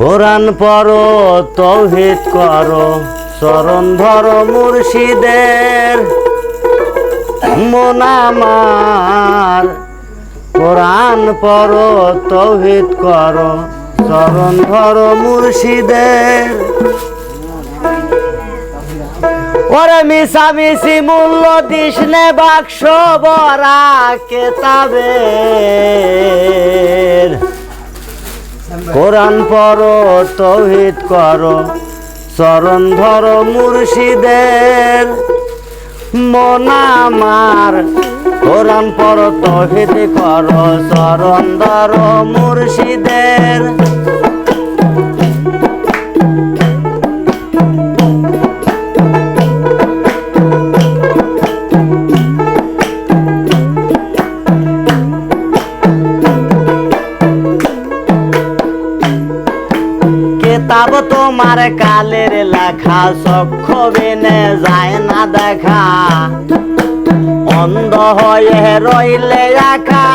কোরআন পড়ো, তৌহিদ করো, চরণ ধরো মুর্শিদের। মন আমার, কোরআন পড়ো, তৌহিদ করো, চরণ ধরো মুর্শিদের। ওরে মিশামিশি মূল্য দিস নে বাক্স বরা কেতাবের। কোরআন পড়ো, তৌহিদ করো, চরণ ধরো মুর্শিদের। মন আমার, কোরআন পড়ো, তৌহিদ করো, চরণ ধরো মুর্শিদের। তোমার কালের লেখা চক্ষ বিনে যায় না দেখা। অন্ধ হয়ে রইলে একা,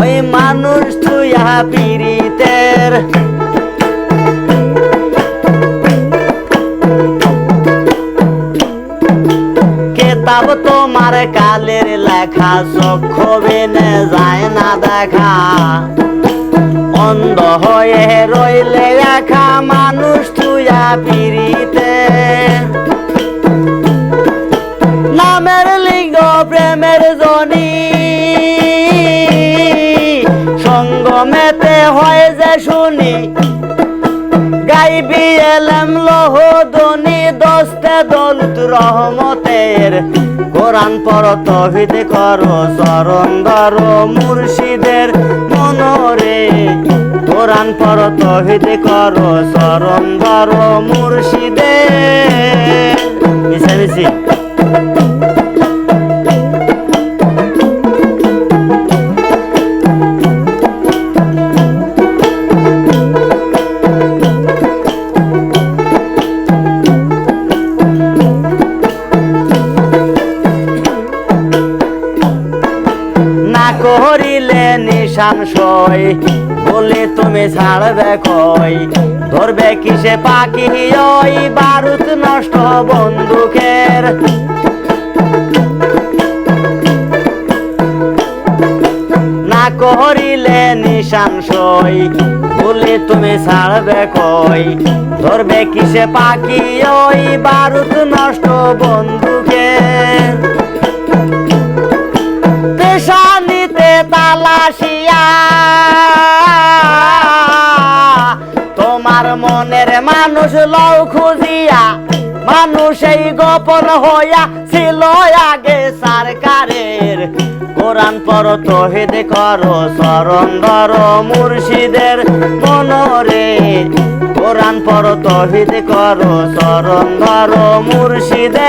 ওই মানুষ তুইয়া পীড়িতের কেতাব তোমার কালের লেখা চক্ষ বিনে যায় না দেখা। অন্ধ হয়ে রইলে একা মানুষ তুইয়া পিড়িতে নামের লিঙ্গ প্রেমের জনি সঙ্গমেতে হয় যে শুনি। গাইবি এলাম লহ দনি দস্তে দৌলত রহমতের কোরআন পর তহিদ করো, চরণ ধরো, মুর্শিদের মনরে। কোরআন পর তহিদ করো, চরণ ধরো, মুর্শিদের। মিশামিশি করিলে নিশান সই। বলে, তুমি ছাড়বে কই? ধরবে কিসে পাখি? ওই বারুদ নষ্ট বন্দুকের। না করিলে নিশান সই। বলে, তুমি ছাড়বে কই? ধরবে কিসে পাখি? ওই বারুদ নষ্ট বন্দুকের। তালাশিয়া তোমার মনের মানুষ লও খুঁজিয়া, মানুষ এই গোপন হইয়া ছিল আগে সরকারের। কোরআন পর তহিদ করো, চরণ ধরো মুর্শিদের মনরে। কোরআন পর তহিদ করো, চরণ ধরো মুর্শিদের।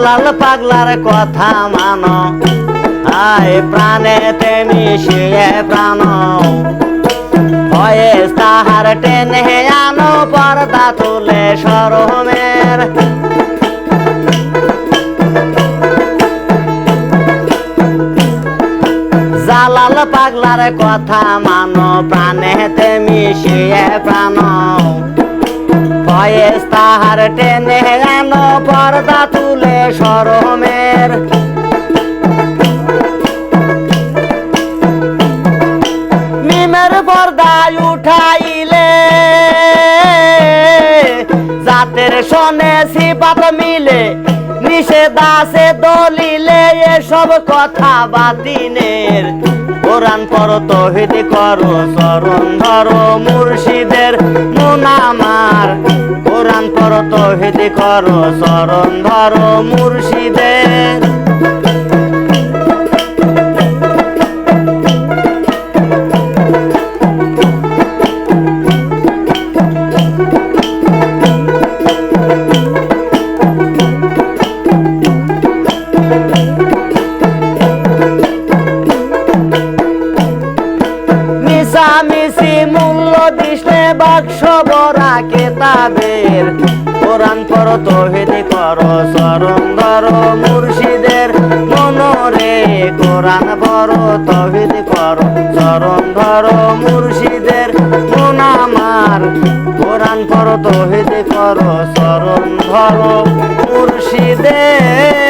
জালাল পাগলার কথা মানো। আয় প্রাণেতে মিশিয়ে প্রাণ। ভয়ে তাহার টেনে আনো, পর্দা তুলে সরমের। জালাল পাগলার কথা মানো প্রাণেতে মিশিয়ে প্রাণ। ভয়েস তাহার টেনে আনো, পর্দা তুলে সরমের। মিমের পর্দায় উঠাইলে, জাতের সনে সিপাত মিলে, নিষেধ আছে দলিলে, এসব কথা বাতিনের কোরআন পর তহিদ করো, চরণ ধরো, মুর্শিদের, মুনামার। কোরআন পর তহিদ করো শরণ ধরো মুর্শিদের কোরআন করো তহিদি করো, চরণ ধরো মুর্শিদের মনরে। কোরআন পর তহিদি করো, চরণ ধরো মুর্শিদের মন আমার। কোরআন করো তহিদি করো, চরণ ধরো মুর্শিদের